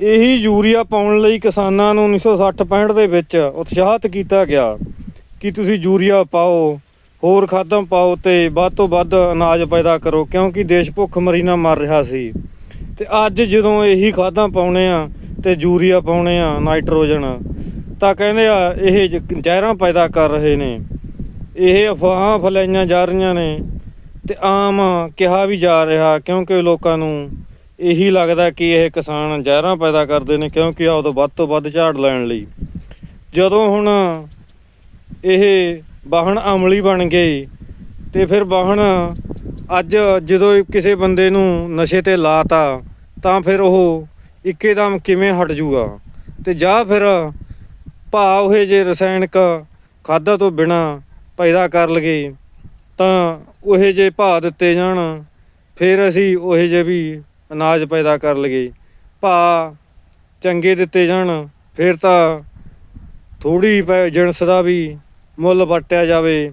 ਇਹੀ ਯੂਰੀਆ ਪਾਉਣ ਲਈ ਕਿਸਾਨਾਂ ਨੂੰ 1960-65 ਦੇ ਵਿੱਚ ਉਤਸ਼ਾਹਿਤ ਕੀਤਾ ਗਿਆ ਕਿ ਤੁਸੀਂ ਯੂਰੀਆ ਪਾਓ, ਹੋਰ ਖਾਦਾਂ ਪਾਓ ਤੇ ਵੱਧ ਤੋਂ ਵੱਧ ਅਨਾਜ ਪੈਦਾ ਕਰੋ, ਕਿਉਂਕਿ ਦੇਸ਼ ਭੁੱਖ ਮਰੀ ਨਾਲ ਮਰ ਰਿਹਾ ਸੀ। ਤੇ ਅੱਜ ਜਦੋਂ ਇਹੀ ਖਾਦਾਂ ਪਾਉਣੇ ਆ ਤੇ ਯੂਰੀਆ ਪਾਉਣੇ ਆ ਨਾਈਟ੍ਰੋਜਨ, ਤਾਂ ਕਹਿੰਦੇ ਆ ਇਹ ਜ਼ਹਿਰਾਂ ਪੈਦਾ ਕਰ ਰਹੇ ਨੇ। ਇਹ ਅਫਵਾਹਾਂ ਫੈਲਾਈਆਂ ਜਾ ਰਹੀਆਂ ਨੇ ਤੇ ਆਮ ਕਿਹਾ ਵੀ ਜਾ ਰਿਹਾ ਕਿਉਂਕਿ ਲੋਕਾਂ ਨੂੰ ਇਹੀ ਲੱਗਦਾ ਕਿ ਇਹ ਕਿਸਾਨ ਜ਼ਹਿਰਾਂ ਪੈਦਾ ਕਰਦੇ ਨੇ ਕਿਉਂਕਿ ਆਪਦੋਂ ਵੱਧ ਤੋਂ ਵੱਧ ਝਾੜ ਲੈਣ ਲਈ। ਜਦੋਂ ਹੁਣ ਇਹ ਵਾਹਨ ਅਮਲੀ ਬਣ ਗਏ ਤੇ ਫਿਰ ਵਾਹਨ ਅੱਜ ਜਦੋਂ ਕਿਸੇ ਬੰਦੇ ਨੂੰ ਨਸ਼ੇ ਤੇ ਲਾਤਾ, ਤਾਂ ਫਿਰ ਉਹ ਇੱਕੇਦਮ ਕਿਵੇਂ ਹਟ ਜੂਗਾ? ਤੇ ਜਾਂ ਫਿਰ ਭਾਅ ਉਹ ਜੇ ਰਸਾਇਣਕ ਖਾਦਾਂ ਤੋਂ ਬਿਨਾ ਪੈਦਾ ਕਰ ਲਗੇ, ਤਾਂ ਉਹ ਜੇ ਭਾਅ ਦਿੱਤੇ ਜਾਣ, ਫਿਰ ਅਸੀਂ ਉਹ ਜੇ ਵੀ ਅਨਾਜ ਪੈਦਾ ਕਰ ਲਈਏ। ਭਾ ਚੰਗੇ ਦਿੱਤੇ ਜਾਣ, ਫਿਰ ਤਾਂ ਥੋੜੀ ਜਿਣਸ ਦਾ ਵੀ ਮੁੱਲ ਵਟਿਆ ਜਾਵੇ।